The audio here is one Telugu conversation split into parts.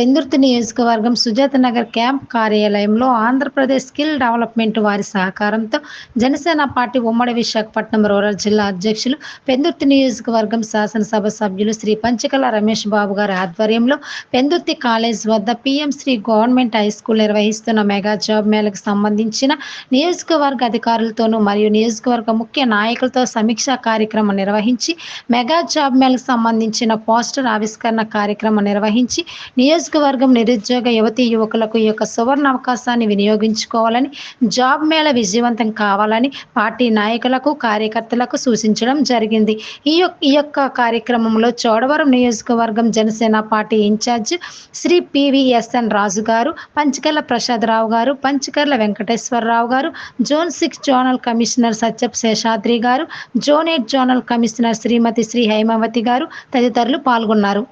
పెందుర్తి నియోజకవర్గం సుజాత నగర్ క్యాంప్ కార్యాలయంలో ఆంధ్రప్రదేశ్ స్కిల్ డెవలప్మెంట్ వారి సహకారంతో జనసేన పార్టీ ఉమ్మడి విశాఖపట్నం రూరల్ జిల్లా అధ్యక్షులు పెందుర్తి నియోజకవర్గం శాసనసభ సభ్యులు శ్రీ పంచకల రమేష్ బాబు గారి ఆధ్వర్యంలో పెందుర్తి కాలేజ్ వద్ద PM Shri government high school నిర్వహిస్తున్న మెగా జాబ్ మేళకు సంబంధించిన నియోజకవర్గ అధికారులతోనూ మరియు నియోజకవర్గ ముఖ్య నాయకులతో సమీక్షా కార్యక్రమం నిర్వహించి మెగా జాబ్ మేళకు సంబంధించిన పోస్టర్ ఆవిష్కరణ కార్యక్రమం నిర్వహించి నియోజక నియోజకవర్గం నిరుద్యోగ యువతి యువకులకు ఈ యొక్క సువర్ణ అవకాశాన్ని వినియోగించుకోవాలని జాబ్ మేళ విజయవంతం కావాలని పార్టీ నాయకులకు కార్యకర్తలకు సూచించడం జరిగింది. ఈ యొక్క ఈ యొక్క కార్యక్రమంలో చోడవరం నియోజకవర్గం Janasena party in-charge Shri PVSN Raju గారు పంచకర్ల ప్రసాదరావు గారు పంచకర్ల వెంకటేశ్వరరావు గారు జోన్ సిక్స్ జోనల్ కమిషనర్ సత్యప్ శేషాద్రి గారు zone eight zonal commissioner Shrimati Shri Hymavathi గారు తదితరులు పాల్గొన్నారు.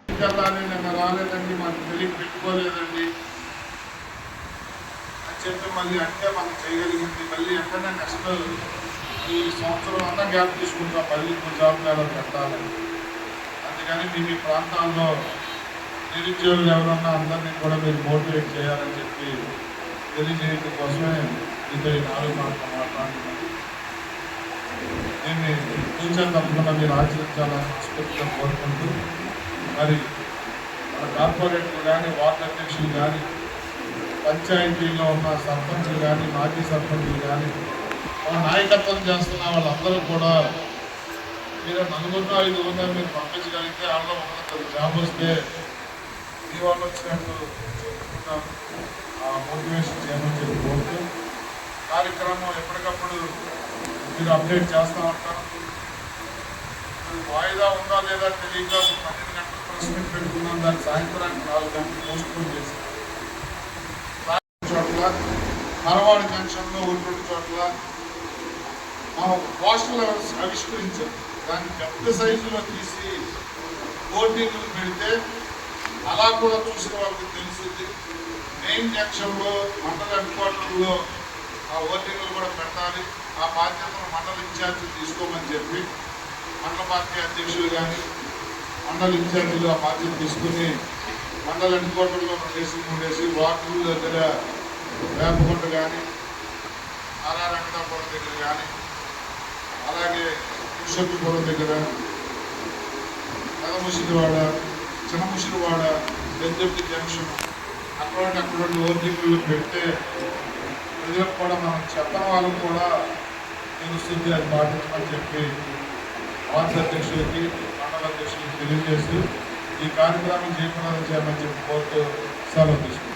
చెప్పి మళ్ళీ అంటే మనం చేయగలిగింది మళ్ళీ ఎక్కడైనా నెక్స్ట్ ఈ సంవత్సరం అన్నా గ్యాప్ తీసుకుంటాం మళ్ళీ ఇంకో జాబ్ పెట్టాలని అందుకని మీ మీ ప్రాంతాల్లో నిరుద్యోగులు ఎవరన్నా అందరినీ కూడా మీరు మోటివేట్ చేయాలని చెప్పి తెలియజేయడం కోసమే మీతో ఈ నాలుగు మాటలు మాట్లాడుతున్నాను. దీన్ని ఫ్యూచర్ తప్పకుండా మీరు ఆచరించాలని మనస్ఫూర్తిగా కోరుకుంటూ మరి మన కార్పొరేట్లు కానీ వార్డు అధ్యక్షులు కానీ పంచాయతీలో ఉన్న సర్పంచులు కానీ మాజీ సర్పంచులు కానీ మన నాయకత్వం చేస్తున్న వాళ్ళందరూ కూడా మీరు నలుగురు ఐదుగురు మీరు పంపించగలిగితే వాళ్ళలో ఒకరికి జాబ్ వస్తే మీ వాళ్ళు వచ్చినట్టు చెప్పుకుంటాం. మోటివేషన్ చేయమని చెప్పి కోరుతూ కార్యక్రమం ఎప్పటికప్పుడు మీరు అప్డేట్ చేస్తూ ఉంటాం వాయిదా ఉందా లేదా తెలియక పన్నెండు గంటలు ప్రెస్ మీట్ పెట్టుకున్నాం. దాన్ని సాయంత్రానికి నాలుగు గంటలు పోస్ట్ పోన్ చేశాం. చోట్ల హరవాడి జంక్షన్లో ఉన్నటువంటి చోట్ల మనం ఒక పోస్టర్లు ఆవిష్కరించాం. దాన్ని పెద్ద సైజులో తీసి బోర్డింగ్లు పెడితే అలా కూడా చూసిన వాళ్ళకి తెలుస్తుంది. మెయిన్ జంక్షన్లో మండల హెడ్ క్వార్టర్లో ఆ ఓటింగ్లు కూడా పెట్టాలి. ఆ బాధ్యతను మండల ఇన్ఛార్జ్ తీసుకోమని చెప్పి మండల పార్టీ అధ్యక్షులు కానీ మండల ఇన్ఛార్జీలు ఆ బాధ్యత తీసుకుని మండల హెడ్ క్వార్టర్లో రెండేసి మూడేసి వార్డుల దగ్గర వేపగుండు కానీ నారా వెంకటాపురం దగ్గర కానీ అలాగే కుషపురం దగ్గర పెదముసిరివాడ చిన్నముసిరివాడ పెద్దొట్టి జంక్షన్ అక్కడ అక్కడ ఓటింగ్లు పెడితే ప్రజలకు కూడా మనం చెప్పని వాళ్ళకు కూడా తెలుస్తుంది అది పాటించమని చెప్పి వార్డు అధ్యక్షులకి మండల అధ్యక్షులకి తెలియజేస్తూ ఈ కార్యక్రమం చేయకుండా చేయమని చెప్పి కోరుతూ సెలవు తీసుకుంటాం